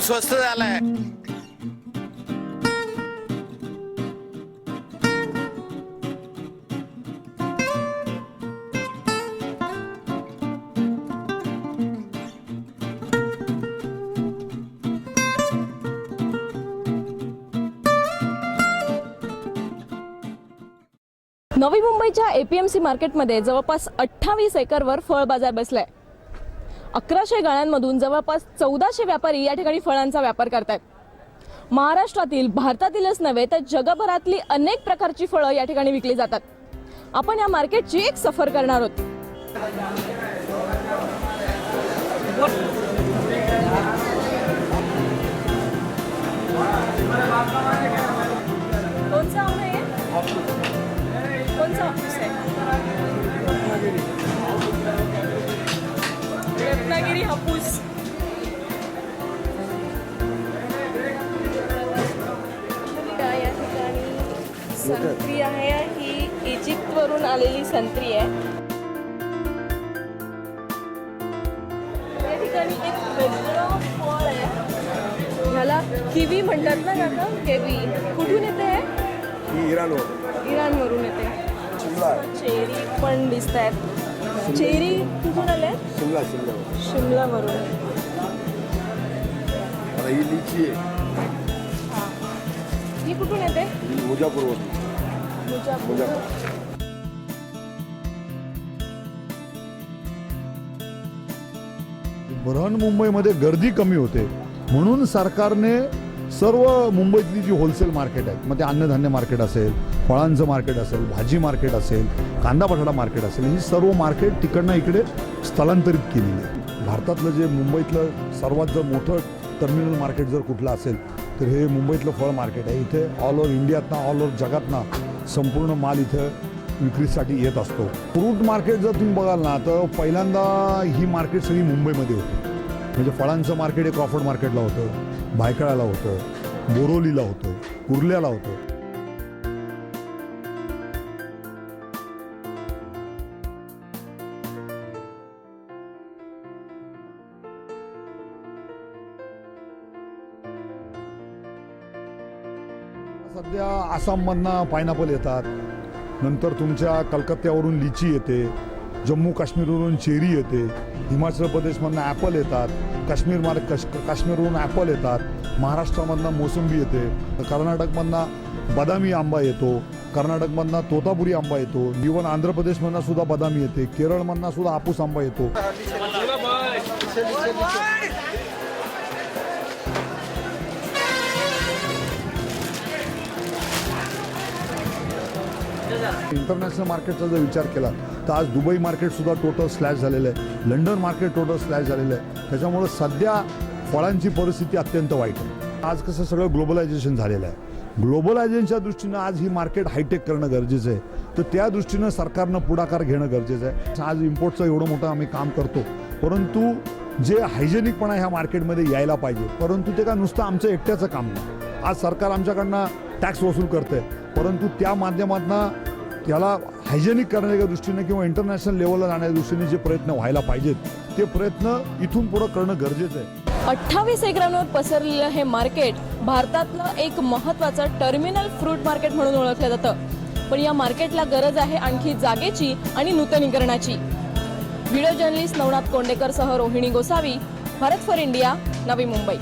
स्वस्त झालाय. नवी मुंबईच्या एपीएमसी मार्केटमध्ये जवळपास अठ्ठावीस एकरवर फळ बाजार बसलाय. अकराशे गाळ्यांमधून जवळपास चौदाशे व्यापारी या ठिकाणी फळांचा व्यापार करतायत. महाराष्ट्रातील भारतातीलच नव्हे तर जगभरातली अनेक प्रकारची फळं या ठिकाणी विकली जातात. आपण या मार्केटची एक सफर करणार आहोत. रत्नागिरी हापूस. या ठिकाणी संत्री आहे ही इजिप्त वरून आलेली संत्री आहे. या ठिकाणी एक वेगळं फळ आहे. ह्याला किवी म्हणतात ना काका केवी. कुठून येते हे? इराणवर इराणवरून. येते. चेरी पण दिसत आहेत चेरी कुठून आले शिमला शिमला. शिमलावरून. ही लिची आहे. ही. कुठून येते? ही मुजापूर. मुजापूर. बृहन्मुंबईमध्ये गर्दी कमी होते. म्हणून सरकारने सर्व मुंबईतली जी होलसेल मार्केट आहेत मग ते अन्नधान्य मार्केट असेल फळांचं मार्केट असेल भाजी मार्केट असेल कांदा बटाटा मार्केट असेल ही सर्व मार्केट तिकडनं इकडे स्थलांतरित केलेली आहे भारतातलं जे मुंबईतलं सर्वात जर मोठं टर्मिनल मार्केट जर कुठलं असेल तर हे मुंबईतलं फळ मार्केट आहे. इथे ऑल ओव्हर इंडियातनं ऑल ओव्हर जगातनं संपूर्ण माल इथं विक्रीसाठी येत असतो. फ्रूट मार्केट जर तुम्ही बघाल ना तर पहिल्यांदा ही मार्केट सगळी मुंबईमध्ये होती. म्हणजे फळांचं मार्केट हे क्रॉफर्ड मार्केटला होतं भायखळाला होतं बोरोलीला होतं कुर्ल्याला होतं. सध्या आसाममधनं पायनॅपल येतात. नंतर तुमच्या कलकत्त्यावरून लिची येते. जम्मू काश्मीरवरून चेरी येते हिमाचल प्रदेशमधनं ॲपल येतात काश्मीर मार्ग कश काश्मीरवरून ॲपल येतात महाराष्ट्रामधनं मोसंबी येते कर्नाटकमधनं बदामी आंबा येतो कर्नाटकमधनं तोतापुरी आंबा येतो इवन आंध्र प्रदेशमधनं सुद्धा बदामी येते केरळमधनं सुद्धा हापूस आंबा येतो. इंटरनॅशनल मार्केटचा जर विचार केला तर आज दुबई मार्केटसुद्धा टोटल स्लॅश झालेलं आहे. लंडन मार्केट टोटल स्लॅश झालेलं आहे. त्याच्यामुळं सध्या फळांची परिस्थिती अत्यंत वाईट आहे. आज कसं सगळं ग्लोबलायझेशन झालेलं आहे. ग्लोबलायझेशनच्या दृष्टीनं आज ही मार्केट हायटेक करणं गरजेचं आहे. तर त्या दृष्टीनं सरकारनं पुढाकार घेणं गरजेचं आहे. आज इम्पोर्टचं एवढं मोठं आम्ही काम करतो. परंतु जे हायजेनिकपणा ह्या मार्केटमध्ये यायला पाहिजे. परंतु ते का नुसतं आमचं एकट्याचं काम नाही. आज सरकार आमच्याकडनं टॅक्स वसूल करते परंतु त्या माध्यमातून त्याला हायजेनिक करण्याच्या दृष्टीने किंवा इंटरनॅशनल लेवलला जाण्याच्या दृष्टीने जे प्रयत्न व्हायला पाहिजेत ते प्रयत्न इथून पुढं करणं गरजेचं आहे. अठ्ठावीस एकरांवर पसरलेलं हे मार्केट भारतातलं एक महत्वाचं टर्मिनल फ्रूट मार्केट म्हणून ओळखलं जातं. पण या मार्केटला गरज आहे आणखी जागेची आणि नूतनीकरणाची. व्हिडिओ जर्नलिस्ट नवनाथ कोंडेकर सह रोहिणी गोसावी भारत फॉर इंडिया नवी मुंबई.